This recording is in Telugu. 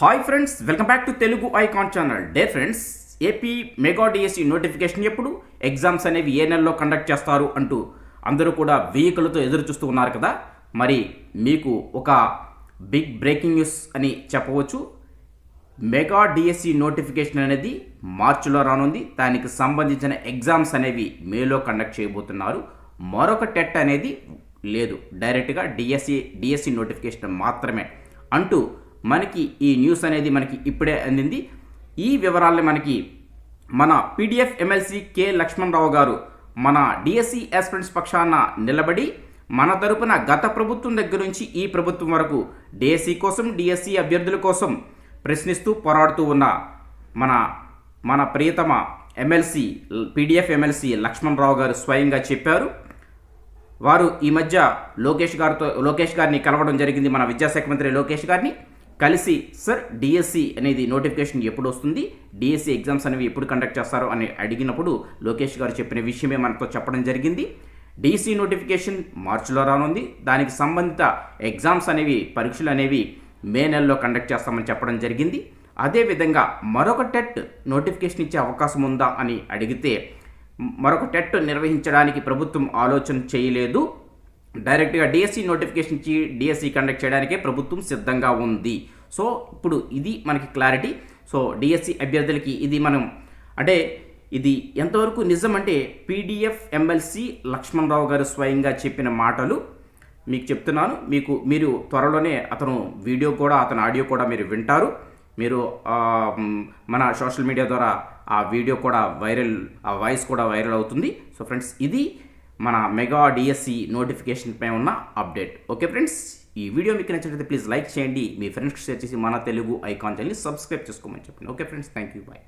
Hi friends welcome back to Telugu icon channel day friends AP mega DSC notification ఎప్పుడు? ఎగ్జామ్స్ అనేవి ఏ నెలలో కండక్ట్ చేస్తారు అంటూ అందరూ కూడా వెహికలతో ఎదురు చూస్తూ ఉన్నారు కదా? మరి మీకు ఒక బిగ్ బ్రేకింగ్ న్యూస్ అని చెప్పవచ్చు. మెగా డిఎస్సి నోటిఫికేషన్ అనేది మార్చిలో రానుంది. దానికి సంబంధించిన ఎగ్జామ్స్ అనేవి మేలో కండక్ట్ చేయబోతున్నారు. మరొక టెట్ అనేది లేదు. డైరెక్ట్గా డిఎస్సి డిఎస్సి నోటిఫికేషన్ మాత్రమే అంటూ మనకి ఈ న్యూస్ అనేది మనకి ఇప్పుడే అందింది. ఈ వివరాల్ని మనకి మన పీడిఎఫ్ ఎమ్మెల్సీ కె లక్ష్మణరావు గారు మన డిఎస్సి ఆస్పిరెంట్స్ పక్షాన నిలబడి మన తరపున గత ప్రభుత్వం దగ్గర నుంచి ఈ ప్రభుత్వం వరకు డిఎస్సి కోసం డిఎస్సి అభ్యర్థుల కోసం ప్రశ్నిస్తూ పోరాడుతూ ఉన్న మన మన ప్రియతమ ఎమ్మెల్సీ పీడిఎఫ్ ఎమ్మెల్సీ లక్ష్మణరావు గారు స్వయంగా చెప్పారు. వారు ఈ మధ్య లోకేష్ గారితో లోకేష్ గారిని కలవడం జరిగింది. మన విద్యాశాఖ మంత్రి లోకేష్ గారిని. కలిసి సార్ డిఎస్సి అనేది నోటిఫికేషన్ ఎప్పుడు వస్తుంది? డిఎస్సి ఎగ్జామ్స్ అనేవి ఎప్పుడు కండక్ట్ చేస్తారు? అని అడిగినప్పుడు లోకేష్ గారు చెప్పిన విషయమే మనతో చెప్పడం జరిగింది. డిఎస్సి నోటిఫికేషన్ మార్చిలో రానుంది. దానికి సంబంధిత ఎగ్జామ్స్ అనేవి పరీక్షలు అనేవి మే నెలలో కండక్ట్ చేస్తామని చెప్పడం జరిగింది. అదేవిధంగా మరొక టెట్ నోటిఫికేషన్ ఇచ్చే అవకాశం ఉందా అని అడిగితే మరొక టెట్ నిర్వహించడానికి ప్రభుత్వం ఆలోచన చేయలేదు. డైరెక్ట్గా డిఎస్సి నోటిఫికేషన్ ఇచ్చి డిఎస్సి కండక్ట్ చేయడానికే ప్రభుత్వం సిద్ధంగా ఉంది. సో ఇప్పుడు ఇది మనకి క్లారిటీ సో డిఎస్సి అభ్యర్థులకి ఇది మనం అంటే ఇది ఎంతవరకు నిజం అంటే పీడిఎఫ్ ఎమ్మెల్సీ లక్ష్మణరావు గారు స్వయంగా చెప్పిన మాటలు. మీకు చెప్తున్నాను మీకు మీరు త్వరలోనే అతను వీడియో కూడా అతని ఆడియో కూడా మీరు వింటారు. మీరు మన సోషల్ మీడియా ద్వారా ఆ వీడియో కూడా వైరల్ ఆ వాయిస్ కూడా వైరల్ అవుతుంది. సో ఫ్రెండ్స్ ఇది మన మెగా డిఎస్సి నోటిఫికేషన్ పై ఉన్న అప్డేట్ ఓకే ఫ్రెండ్స్ ఈ వీడియో మీకు నచ్చినట్లయితే ప్లీజ్ లైక్ చేయండి. మీ ఫ్రెండ్స్కి షేర్ చేసి మన తెలుగు ఐకాన్ ఛానల్ని సబ్స్క్రైబ్ చేసుకోమని చెప్పండి. Okay friends thank you bye